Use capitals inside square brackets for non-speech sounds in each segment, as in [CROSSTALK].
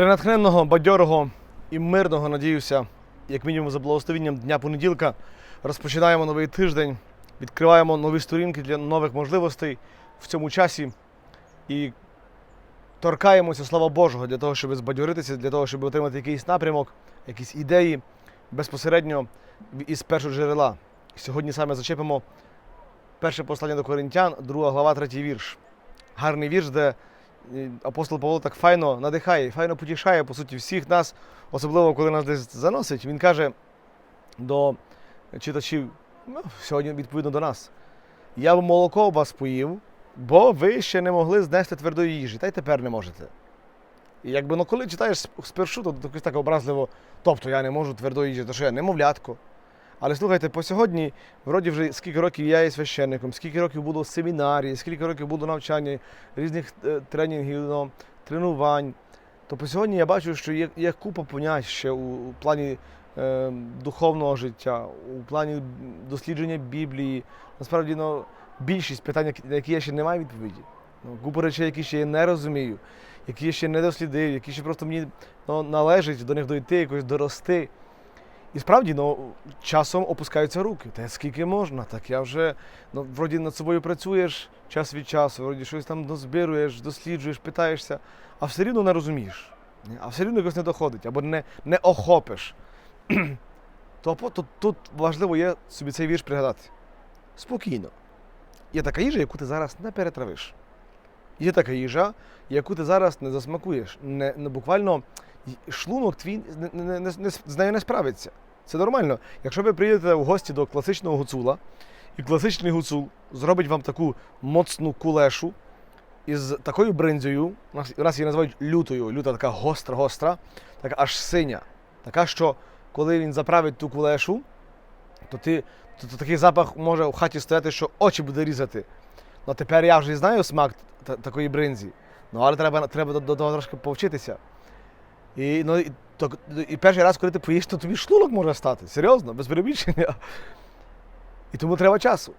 Принатхненного, бадьорого і мирного, надіюся, як мінімум за благословенням дня понеділка, розпочинаємо новий тиждень, відкриваємо нові сторінки для нових можливостей в цьому часі і торкаємося слава Божого для того, щоб збадьоритися, для того, щоб отримати якийсь напрямок, якісь ідеї безпосередньо із першого джерела. Сьогодні саме зачепимо перше послання до Коринтян, друга глава, третій вірш. Гарний вірш, де апостол Павло так файно надихає, файно потішає, по суті, всіх нас, особливо коли нас десь заносить. Він каже до читачів, ну, сьогодні відповідно до нас. Я б молоко вас поїв, бо ви ще не могли знести твердої їжі, та й тепер не можете. І якби ну коли читаєш спершу, то якось так образливо, тобто я не можу твердої їжі, то що я немовлятко. Але слухайте, по сьогодні, вроді вже скільки років я є священником, скільки років буду в семінарі, скільки років буду навчання, різних е, тренінгів, ну, тренувань. То по сьогодні я бачу, що є, є купа понять ще у, у плані е, духовного життя, у плані дослідження Біблії. Насправді, ну, більшість питань, на які я ще не маю відповіді. Ну, купа речей, які ще я не розумію, які я ще не дослідив, які ще просто мені ну, належить до них дойти, якось дорости. І справді, ну, часом опускаються руки. Та скільки можна, так я вже ну, вроді над собою працюєш час від часу, вроді щось там дозбируєш, досліджуєш, питаєшся, а все рівно не розумієш. А все рівно якось не доходить, або не, не охопиш. [CLEARS THROAT] то, то тут важливо є собі цей вірш пригадати. Спокійно. Є така їжа, яку ти зараз не перетравиш. Є така їжа, яку ти зараз не засмакуєш. Не, не буквально шлунок твій не, не, не, не, з нею не справиться. Це нормально. Якщо ви приїдете в гості до класичного гуцула, і класичний гуцул зробить вам таку моцну кулешу із такою бринзою, у нас, її називають лютою, люта така гостра-гостра, така аж синя. Така, що коли він заправить ту кулешу, то, ти, то, то такий запах може в хаті стояти, що очі буде різати. Ну тепер я вже знаю смак та- такої бринзі. Ну, але треба, треба до того трошки повчитися. І, ну, і, то, і перший раз, коли ти поїш, то тобі шлунок може стати. Серйозно, без перебільшення. І тому треба часу.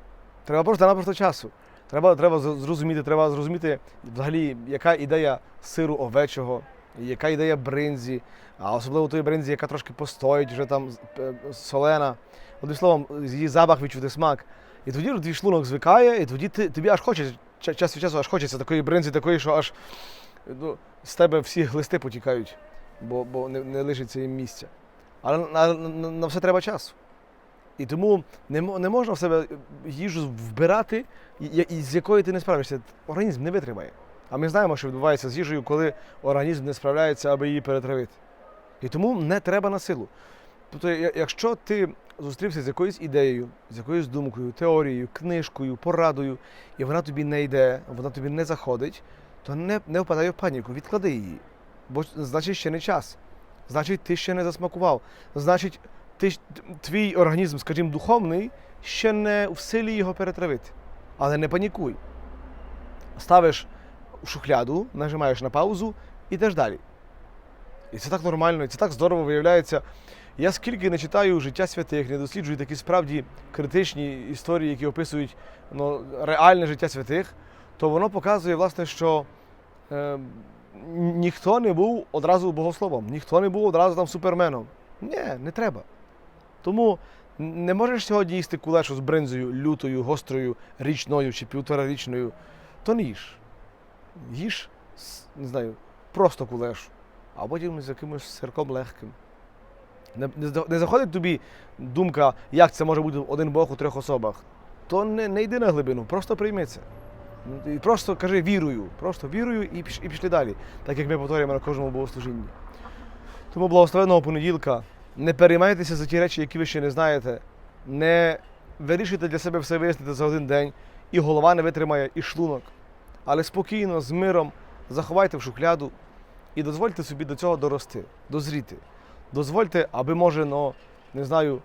Треба просто-напросто часу. Треба, треба зрозуміти, треба зрозуміти взагалі, яка ідея сиру овечого, яка ідея бринзі, а особливо тої бринзі, яка трошки постоїть, вже там е, солена. Одним словом, її запах відчути смак. І тоді твій шлунок звикає, і тоді ти, тобі аж хочеться, час від часу аж хочеться такої бринзі, такої, що аж ну, з тебе всі глисти потікають, бо, бо не, не лишиться їм місця. Але на, на, на все треба часу. І тому не, не можна в себе їжу вбирати, з якої ти не справишся. Організм не витримає. А ми знаємо, що відбувається з їжею, коли організм не справляється, аби її перетравити. І тому не треба на силу. Тобто, якщо ти зустрівся з якоюсь ідеєю, з якоюсь думкою, теорією, книжкою, порадою, і вона тобі не йде, вона тобі не заходить, то не, не впадай в паніку, відклади її. Бо значить ще не час. Значить, ти ще не засмакував. Значить, ти, твій організм, скажімо, духовний, ще не в силі його перетравити. Але не панікуй. Ставиш в шухляду, нажимаєш на паузу і йдеш далі. І це так нормально, і це так здорово виявляється. Я скільки не читаю життя святих, не досліджую такі справді критичні історії, які описують ну, реальне життя святих, то воно показує, власне, що е, ніхто не був одразу богословом, ніхто не був одразу там суперменом. Ні, не треба. Тому не можеш сьогодні їсти кулешу з бринзою, лютою, гострою, річною чи півторарічною, то не їж. Їж, не знаю, просто кулешу, а потім з якимось сирком легким. Не, не, заходить тобі думка, як це може бути один Бог у трьох особах. То не, не йди на глибину, просто прийми це. І просто кажи вірую, просто вірую і, і пішли далі, так як ми повторюємо на кожному богослужінні. Тому благословенного понеділка не переймайтеся за ті речі, які ви ще не знаєте. Не вирішуйте для себе все вияснити за один день, і голова не витримає, і шлунок. Але спокійно, з миром заховайте в шухляду і дозвольте собі до цього дорости, дозріти. Дозвольте, аби може, ну, не знаю,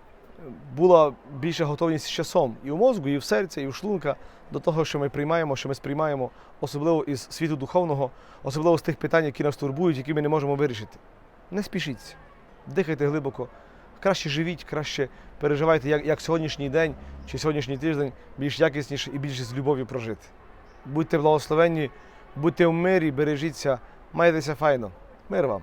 була більша готовність з часом і у мозку, і в серця, і в шлунка до того, що ми приймаємо, що ми сприймаємо, особливо із світу духовного, особливо з тих питань, які нас турбують, які ми не можемо вирішити. Не спішіться, дихайте глибоко, краще живіть, краще переживайте, як, як сьогоднішній день чи сьогоднішній тиждень більш якісніше і більше з любов'ю прожити. Будьте благословенні, будьте в мирі, бережіться, майтеся файно. Мир вам!